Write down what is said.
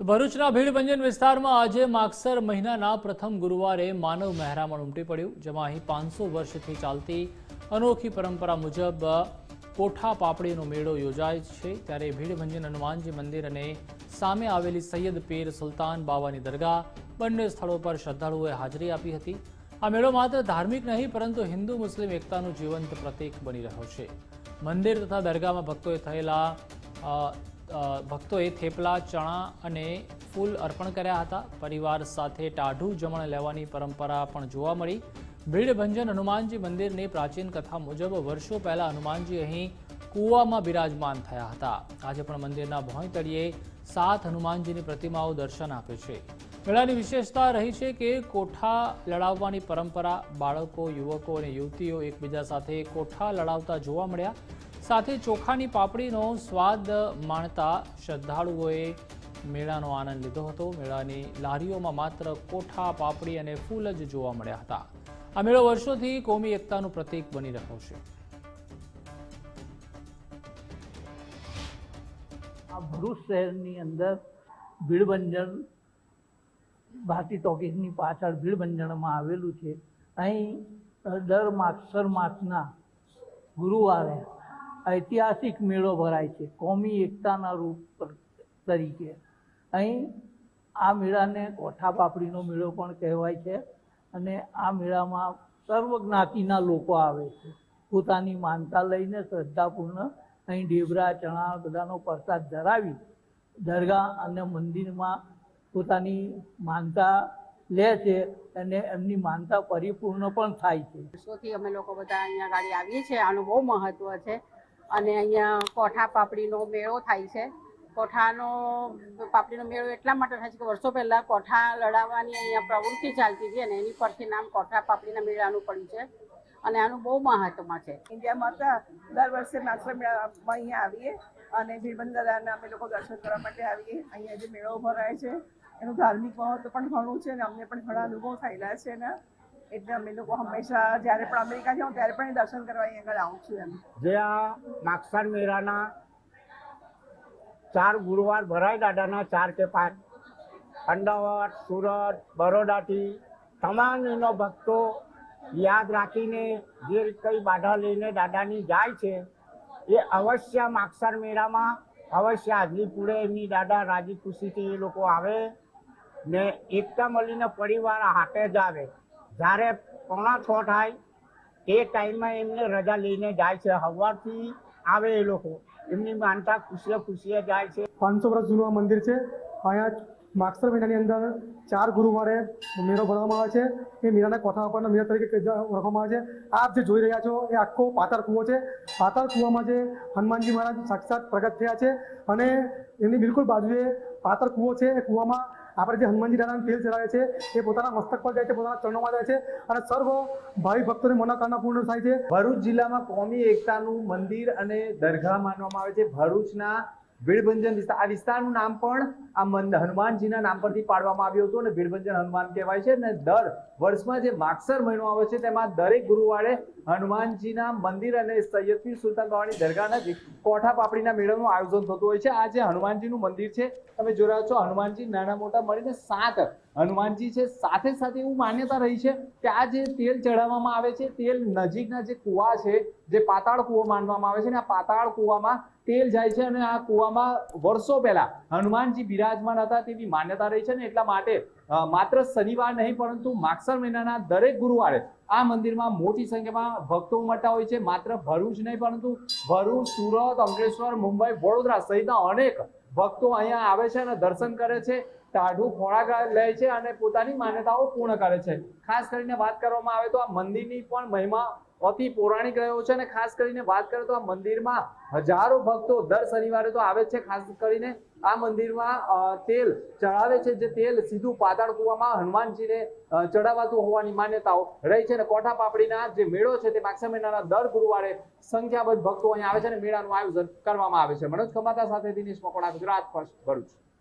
તો ભરૂચના ભીડભંજન વિસ્તારમાં આજે માગસર મહિનાના પ્રથમ ગુરુવારે માનવ મહેરામણ ઉમટી પડ્યું, જેમાં અહીં પાંચસો વર્ષથી ચાલતી અનોખી પરંપરા મુજબ કોઠા પાપડીનો મેળો યોજાય છે. ત્યારે ભીડભંજન હનુમાનજી મંદિર અને સામે આવેલી સૈયદ પીર સુલતાન બાવાની દરગાહ બંને સ્થળો પર શ્રદ્ધાળુઓએ હાજરી આપી હતી. આ મેળો માત્ર ધાર્મિક નહીં, પરંતુ હિન્દુ, મુસ્લિમ એકતાનું જીવંત પ્રતીક બની રહ્યો છે. મંદિર તથા દરગાહમાં ભક્તોએ થયેલા ભક્તોએ થેપલા, ચણા અને ફૂલ અર્પણ કર્યા હતા. પરિવાર સાથે ટાઢું જમણ લેવાની પરંપરા પણ જોવા મળી. ભીડભંજન હનુમાનજી મંદિરની પ્રાચીન કથા મુજબ વર્ષો પહેલાં હનુમાનજી અહીં કૂવામાં બિરાજમાન થયા હતા. આજે પણ મંદિરના ભોંય તળિયે સાત હનુમાનજીની પ્રતિમાઓ દર્શન આપે છે. મેળાની વિશેષતા રહી છે કે કોઠા લડાવવાની પરંપરા બાળકો, યુવકો અને યુવતીઓ એકબીજા સાથે કોઠા લડાવતા જોવા મળ્યા. સાથે ચોખાની પાપડીનો સ્વાદ માણતા શ્રદ્ધાળુઓએ મેળાનો આનંદ લીધો હતો. મેળાની લારીઓમાં માત્ર કોઠા, પાપડી અને ફૂલ જ જોવા મળ્યા હતા. આ મેળો વર્ષોથી કોમી એકતાનું પ્રતીક બની રહ્યો છે. આ ભરૂચ શહેરની અંદર ભીડભંજન ભારતી ટોકીસની પાછળ ભીડભંજનમાં આવેલું છે. અહીં દર માસ માસના ગુરુવારે ઐતિહાસિક મેળો ભરાય છે, કોમી એકતાના રૂપ તરીકે. અહીં આ મેળાને કોઠા પાપડીનો મેળો પણ કહેવાય છે અને આ મેળામાં સર્વ જ્ઞાતિના લોકો આવે છે. પોતાની માનતા લઈને શ્રદ્ધાપૂર્ણ અહીં ઢેબરા, ચણા બધાનો પ્રસાદ ધરાવી દરગાહ અને મંદિરમાં પોતાની માનતા લે છે અને એમની માનતા પરિપૂર્ણ પણ થાય છે. અમે લોકો બધા અહીંયા ગાડી આવીએ છીએ. આનું બહુ મહત્વ છે. અને અહીંયા કોઠા પાપડીનો મેળો થાય છે. કોઠાનો, પાપડીનો મેળો એટલા માટે થાય છે કે વર્ષો પહેલાં કોઠા લડાવવાની અહીંયા પ્રવૃત્તિ ચાલતી હતી અને એની પરથી નામ કોઠા પાપડીના મેળાનું પડ્યું છે. અને આનું બહુ મહત્વ છે. ઇન્ડિયામાં હતા દર વર્ષે માત્ર મેળામાં અહીંયા આવીએ અને ભીરબંદરાના અમે લોકો દર્શન કરવા માટે આવીએ. અહીંયા જે મેળો ભરાય છે, એનું ધાર્મિક મહત્વ પણ ઘણું છે અને અમને પણ ઘણા અનુભવ થયેલા છે એના. એટલે અમે લોકો હંમેશા, જ્યારે પણ અમેરિકા જાઉં, ત્યારે પણ દર્શન કરવા આગળ આવું છું એમ. જે આ માગસર મેળાના ચાર ગુરુવાર ભરાય દાદાના ચાર કે પાંચ. અમદાવાદ, સુરત, બરોડાથી તમામ એનો ભક્તો યાદ રાખીને જે કઈ બાધા લઈને દાદાની જાય છે, એ અવશ્ય માગસર મેળામાં અવશ્ય હાજરી પૂરે. એમની દાદા રાજી ખુશીથી એ લોકો આવે ને એકતા મળીને પરિવાર હાથે જ આવે. જ્યારે પોણા છ થાય, એ ટાઈમમાં એમને રજા લઈને જાય છે. હવારથી આવે એ લોકો. એમની માનતા ખુશીએ ખુશીએ જાય છે. પાંચસો વર્ષ જૂનું મંદિર છે. અહીંયા માગસર મહિનાની અંદર ચાર ગુરુવારે મેળો ભરવામાં આવે છે. એ મેળાના કોઠા ઉપરના મેળા તરીકે ઓળખવામાં આવે છે. આપ જે જોઈ રહ્યા છો, એ આખો પાતાળ કૂવો છે. પાતાળ કૂવામાં જે હનુમાનજી મહારાજ સાક્ષાત પ્રગટ થયા છે અને એમની બિલકુલ બાજુએ પાતળ કૂવો છે. એ કૂવામાં આપણે જે હનુમાનજી દાદાને તેલ ચડાવે છે, એ પોતાના મસ્તક પર જાય છે, પોતાના ચરણોમાં જાય છે અને સર્વ ભાવિ ભક્તોની મનોકામના પૂર્ણ થાય છે. ભરૂચ જિલ્લામાં કોમી એકતાનું મંદિર અને દરગાહ માનવામાં આવે છે. ભરૂચના ભીડભંજન વિસ્તાર આ વિસ્તારનું નામ પણ આ હનુમાનજીના નામ પરથી પાડવામાં આવ્યું હતું અને ભીડભંજન હનુમાન કહેવાય છે અને દર વર્ષમાં જે માગસર મહિનો આવે છે તેમાં દરેક ગુરુવારે હનુમાનજીના મંદિર અને સૈયદપીર સુલતાન બાવાની દરગાહ નજીક કોઠા પાપડીના મેળાનું આયોજન થતું હોય છે. આ જે હનુમાનજીનું મંદિર છે, તમે જોઈ છો, હનુમાનજી નાના મોટા મળીને સાત હનુમાનજી છે, સાથે સાથે એવું માન્યતા રહી છે કે આ જે તેલ ચઢાવવામાં આવે છે, તેલ નજીકના જે કુવા છે, જે પાતાળ કૂવો માનવામાં આવે છે ને, આ પાતાળ કૂવામાં તેલ જાય છે અને આ કૂવામાં વર્ષો પહેલા હનુમાનજી બિરાજમાન હતા તેવી માન્યતા રહી છે ને એટલા માટે માત્ર શનિવાર નહીં, પરંતુ માગસર મહિનાના દરેક ગુરુવારે આ મંદિરમાં મોટી સંખ્યામાં ભક્તો ઉમટતા હોય છે. માત્ર ભરૂચ નહીં, પરંતુ ભરૂચ, સુરત, અંકલેશ્વર, મુંબઈ, વડોદરા સહિતના અનેક ભક્તો અહીંયા આવે છે અને દર્શન કરે છે. ટાઢું ખોરાક લે છે અને પોતાની માન્યતાઓ પૂર્ણ કરે છે. ખાસ કરીને વાત કરવામાં આવે તો આ મંદિરની પણ મહિમા અતિ પૌરાણિક રહ્યો છે અને ખાસ કરીને વાત કરીએ તો આ મંદિરમાં હજારો ભક્તો દર શનિવારે તો આવે છે. ખાસ કરીને આ મંદિરમાં તેલ ચડાવે છે. જે તેલ સીધું પાતાળ કુવામાં હનુમાનજીને ચડાવાતું હોવાની માન્યતાઓ રહી છે અને કોઠા પાપડીના જે મેળો છે તે માગસા મહિનાના દર ગુરુવારે સંખ્યાબંધ ભક્તો અહીંયા આવે છે અને મેળાનું આયોજન કરવામાં આવે છે. મનોજ ખમાતા સાથે દિનેશ મકોડા ગુજરાત ફર્સ્ટ ભરૂચ.